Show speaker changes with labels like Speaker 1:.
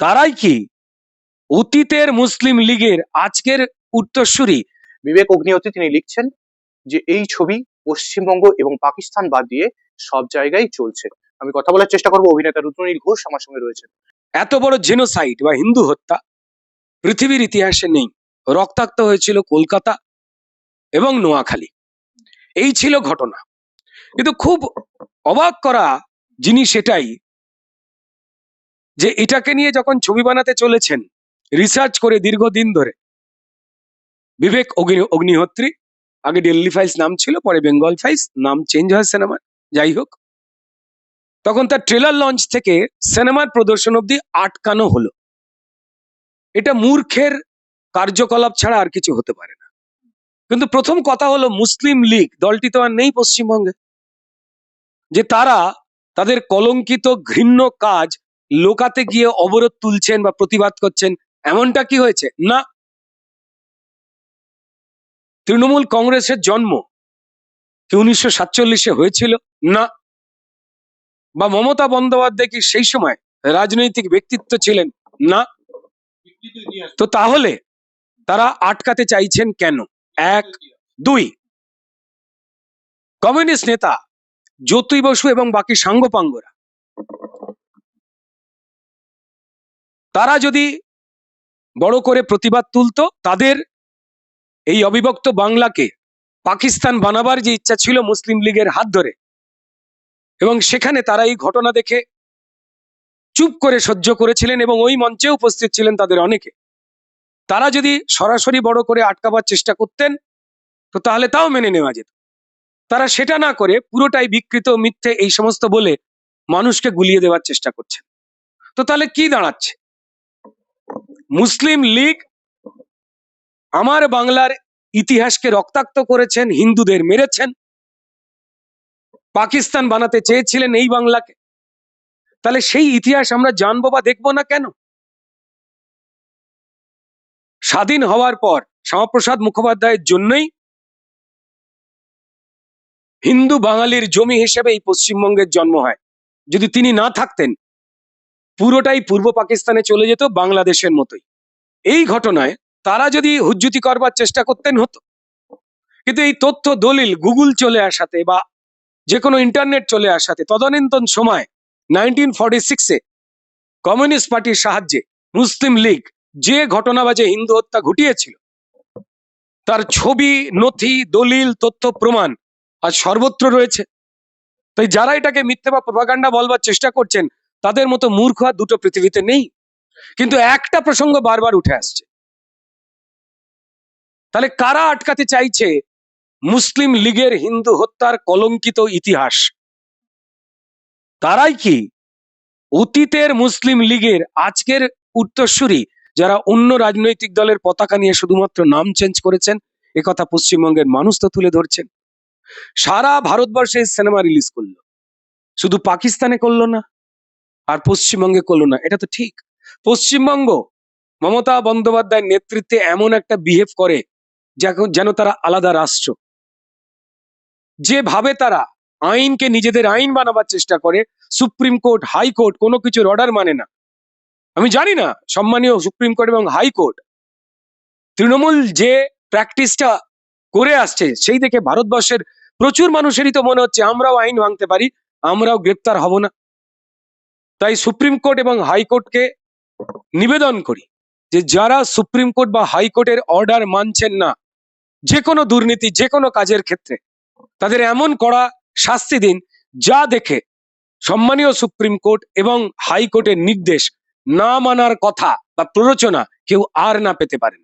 Speaker 1: তারাই কি? অতীতের মুসলিম লীগের আজকের উত্তরসূরি?
Speaker 2: বিবেক অগ্নিহোত্রী তিনি লিখছেন যে এই ছবি পশ্চিমবঙ্গ এবং পাকিস্তান বাদ দিয়ে সব জায়গায় চলছে। আমি কথা বলার চেষ্টা করব অভিনেতা রুদ্রনীল ঘোষ আমার সঙ্গে রয়েছেন।
Speaker 1: এত বড় জেনোসাইড বা হিন্দু হত্যা পৃথিবীর ইতিহাসে নেই। রক্তাক্ত হয়েছিল কলকাতা এবং নোয়াখালী। এই ছিল ঘটনা। কিন্তু খুব অবাক করা জিনিস এটাই যে এটাকে নিয়ে যখন ছবি বানাতে চলেছেন রিসার্চ করে দীর্ঘদিন ধরে, বিবেক অগ্নি- অগ্নিহোত্রী, আগে দিল্লি ফাইলস নাম ছিল, পরে বেঙ্গল ফাইলস নাম চেঞ্জ হয় সিনেমার যাই হোক। তখন তার ট্রেলার লঞ্চ থেকে সিনেমার প্রদর্শন অব্দি আটকানো হলো। এটা মূর্খের কার্যকলাপ ছাড়া আর কিছু হতে পারে না। কিন্তু প্রথম কথা হলো মুসলিম লীগ, দলটি তো আর নেই পশ্চিমবঙ্গে, যে তারা তাদের কলঙ্কিত ঘৃণ্য কাজ লোকাতে গিয়ে অবরোধ তুলছেন বা প্রতিবাদ করছেন, এমনটা কি হয়েছে? না। তৃণমূল কংগ্রেসের জন্ম কি উনিশশো সাতচল্লিশে হয়েছিল? না। বা মমতা বন্দ্যোপাধ্যায় কি সেই সময় রাজনৈতিক ব্যক্তিত্ব ছিলেন? না। তো তাহলে তারা আটকাতে চাইছেন কেন? এক, দুই, কমিউনিস্ট নেতা জ্যোতি বসু এবং বাকি সাঙ্গপাঙ্গরা তারা যদি বড় করে প্রতিবাদ তুলতো, তাদের এই অবিভক্ত বাংলাকে পাকিস্তান বানাবার যে ইচ্ছা ছিল মুসলিম লীগের হাত ধরে এবং সেখানে তারা এই ঘটনা দেখে চুপ করে সহ্য করেছিলেন এবং ওই মঞ্চে উপস্থিত ছিলেন তাদের অনেকে। তারা যদি সরাসরি বড় করে আটকাবার চেষ্টা করতেন, তো তাহলে তাও মেনে নেওয়া যেত। তারা সেটা না করে পুরোটাই বিকৃত মিথ্যে এই সমস্ত বলে মানুষকে গুলিয়ে দেওয়ার চেষ্টা করছেন। তো তাহলে কি দাঁড়াচ্ছে? মুসলিম লীগ আমার বাংলার ইতিহাসকে রক্তাক্ত করেছেন, হিন্দুদের মেরেছেন। পাকিস্তান বানাতে চেয়েছিলেন এই বাংলাকে। তাহলে সেই ইতিহাস আমরা জানব বা দেখব না কেন? স্বাধীন হওয়ার পর শ্যামাপ্রসাদ মুখোপাধ্যায়ের জন্যই হিন্দু বাঙালির জমি হিসেবে এই পশ্চিমবঙ্গের জন্ম হয়। যদি তিনি না থাকতেন পুরোটাই পূর্ব পাকিস্তানে চলে যেত বাংলাদেশের মতোই। এই ঘটনায় তারা যদি হুজ্জুতি করবার চেষ্টা করতেন হতো। কিন্তু এই তথ্য, দলিল, গুগল চলে আসাতে বা যে কোনো ইন্টারনেট চলে আসাতে তদানীন্তন সময় নাইনটিন ফর্টি সিক্সে কমিউনিস্ট পার্টির সাহায্যে মুসলিম লীগ যে ঘটনাবাজে হিন্দু হত্যা ঘটিয়েছিল, তার ছবি, নথি, দলিল, তথ্য, প্রমাণ আজ সর্বত্র রয়েছে। তাই যারা এটাকে মিথ্যে বা প্রভাকাণ্ডা বলবার চেষ্টা করছেন তাদের মতো মূর্খ আর দুটো পৃথিবীতে নেই। কিন্তু একটা প্রসঙ্গ বারবার উঠে আসছে। তাহলে কারা আটকাতে চাইছে মুসলিম লীগের হিন্দু হত্যার কলঙ্কিত ইতিহাস? তারাই কি অতীতের মুসলিম লীগের আজকের উত্তরসূরি, যারা অন্য রাজনৈতিক দলের পতাকা নিয়ে শুধুমাত্র নাম চেঞ্জ করেছেন একথা পশ্চিমবঙ্গের মানুষ তো তুলে ধরছেন। সারা ভারতবর্ষে সিনেমা রিলিজ করল। শুধু পাকিস্তানে করল না আর পশ্চিমবঙ্গে করল না। এটা তো ঠিক। পশ্চিমবঙ্গ মমতা বন্দ্যোপাধ্যায়ের নেতৃত্বে এমন একটা বিহেভ করে যেন তারা আলাদা রাষ্ট্র। যেভাবে তারা আইনকে নিজেদের আইন বানাবার চেষ্টা করে, সুপ্রিম কোর্ট, হাইকোর্ট কোনো কিছুর অর্ডার মানে না। আমি জানি না, সম্মানীয় সুপ্রিম কোর্ট এবং হাইকোর্ট, তৃণমূল যে প্র্যাকটিসটা করে আসছে, সেই দেখে ভারতবর্ষের প্রচুর মানুষেরই তো মনে হচ্ছে, আমরাও আইন ভাঙতে পারি, আমরাও গ্রেপ্তার হব না। তাই সুপ্রিম কোর্ট এবং হাইকোর্টকে নিবেদন করি যে যারা সুপ্রিম কোর্ট বা হাইকোর্টের অর্ডার মানছেন না, যে কোনো দুর্নীতি, যে কোনো কাজের ক্ষেত্রে তাদের এমন কড়া শাস্তি দিন যা দেখে সম্মানীয় সুপ্রিম কোর্ট এবং হাইকোর্টের নির্দেশ না মানার কথা বা প্ররোচনা কেউ আর না পেতে পারেন।